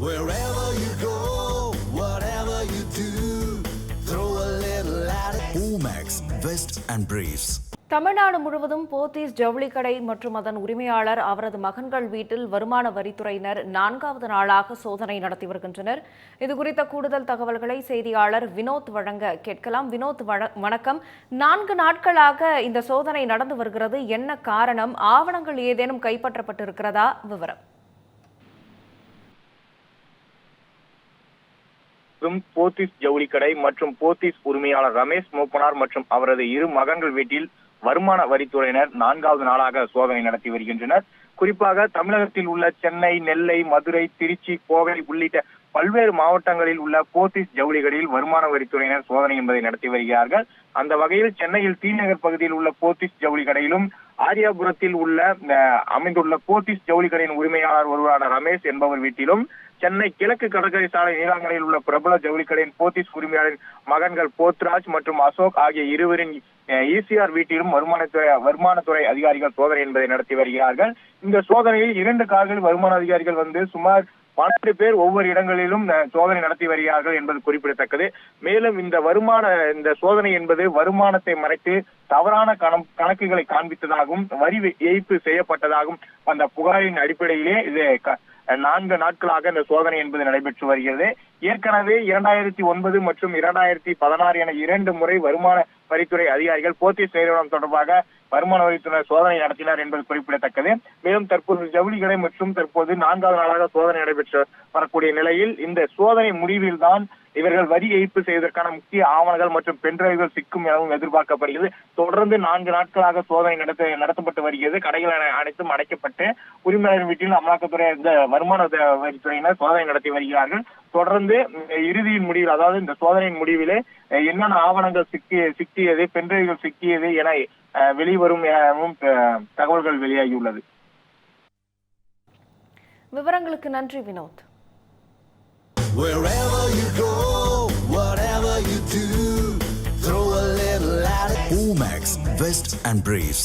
Wherever you go, whatever you do, throw a little at it. Omax, Vest and Briefs. Tamil Nadu முழுவதும் போத்தீஸ் ஜவுளி கடை மற்றும் அதன் உரிமையாளர் அவரது மகன்கள் வீட்டில் வருமான வரித்துறையினர் நான்காவது நாளாக சோதனை நடத்தி வருகின்றனர். இது குறித்த கூடுதல் தகவல்களை செய்தியாளர் வினோத் வழங்க கேட்கலாம். வினோத் வண- வணக்கம். நான்கு நாட்களாக இந்த சோதனை நடந்து வருகிறது. என்ன காரணம்? ஆவணங்கள் ஏதேனும் கைப்பற்றப்பட்டிருக்கிறதா? விவரம். மற்றும் போத்தீஸ் ஜவுளி கடை மற்றும் போத்தீஸ் உரிமையாளர் ரமேஷ் மூப்பனார் மற்றும் அவரது இரு மகன்கள் வீட்டில் வருமான வரித்துறையினர் நான்காவது நாளாக சோதனை நடத்தி வருகின்றனர். குறிப்பாக தமிழகத்தில் உள்ள சென்னை நெல்லை மதுரை திருச்சி கோவை உள்ளிட்ட பல்வேறு மாவட்டங்களில் உள்ள போத்தீஸ் ஜவுளிகளில் வருமான வரித்துறையினர் சோதனை என்பதை நடத்தி வருகிறார்கள். அந்த வகையில் சென்னையில் தீநகர் பகுதியில் உள்ள போத்தீஸ் ஜவுளி கடையிலும் ஆரியாபுரத்தில் உள்ள அஹ், அமைந்துள்ள போத்தீஸ் ஜவுளி கடையின் உரிமையாளர் ஒருவரான ரமேஷ் என்பவர் வீட்டிலும் சென்னை கிழக்கு கடற்கரை சாலை நீலாங்கரையில் உள்ள பிரபல ஜவுளி கடையின் போத்தீஸ் உரிமையாளரின் மகன்கள் போத்ராஜ் மற்றும் அசோக் ஆகிய இருவரின் இசிஆர் வீட்டிலும் வருமானத்துறை வருமானத்துறை அதிகாரிகள் சோதனை என்பதை நடத்தி வருகிறார்கள். இந்த சோதனையில் இரண்டு கார்கள் வருமான அதிகாரிகள் வந்து சுமார் பன்னெண்டு பேர் ஒவ்வொரு இடங்களிலும் சோதனை நடத்தி வருகிறார்கள் என்பது குறிப்பிடத்தக்கது. மேலும் இந்த வருமான இந்த சோதனை என்பது வருமானத்தை மறைத்து தவறான கணம் கணக்குகளை காண்பித்ததாகவும் வரி ஏய்ப்பு செய்யப்பட்டதாகவும் அந்த புகாரின் அடிப்படையிலே இது க- நான்கு நாட்களாக இந்த சோதனை என்பது நடைபெற்று வருகிறது. ஏற்கனவே இரண்டாயிரத்தி ஒன்பது மற்றும் இரண்டாயிரத்தி பதினாறு என இரண்டு முறை வருமான வரித்துறை அதிகாரிகள் போத்தீஸ் நிறுவனம் தொடர்பாக வருமான வரித்துறை சோதனை நடத்தினார் என்பது குறிப்பிடத்தக்கது. மேலும் தற்போது ஜவுளி கடை மற்றும் தற்போது நான்காவது நாளாக சோதனை நடைபெற்று வரக்கூடிய நிலையில் இந்த சோதனை முடிவில் தான் இவர்கள் வரி ஏய்ப்பு செய்வதற்கான முக்கிய ஆவணங்கள் மற்றும் பென்டிரைவ்கள் சிக்கும் எனவும் எதிர்பார்க்கப்படுகிறது. தொடர்ந்து நான்கு நாட்களாக சோதனை நடத்த நடத்தப்பட்டு வருகிறது. கடைகள் அனைத்தும் அடைக்கப்பட்டு உரிமையாளர் வீட்டில் அமலாக்கத்துறை இந்த வருமான வரித்துறையினர் சோதனை நடத்தி வருகிறார்கள். தொடர்ந்து இறுதியின் முடிவில் அதாவது இந்த சோதனையின் முடிவிலே என்னென்ன ஆவணங்கள் சிக்கிய சிக்கியது பென்டிரைவ்கள் சிக்கியது என வெளிவரும் எனவும் தகவல்கள் வெளியாகியுள்ளது விவரங்களுக்கு நன்றி Vinod Wherever you go, whatever you do, throw a little at it. Omax, Vest and Briefs.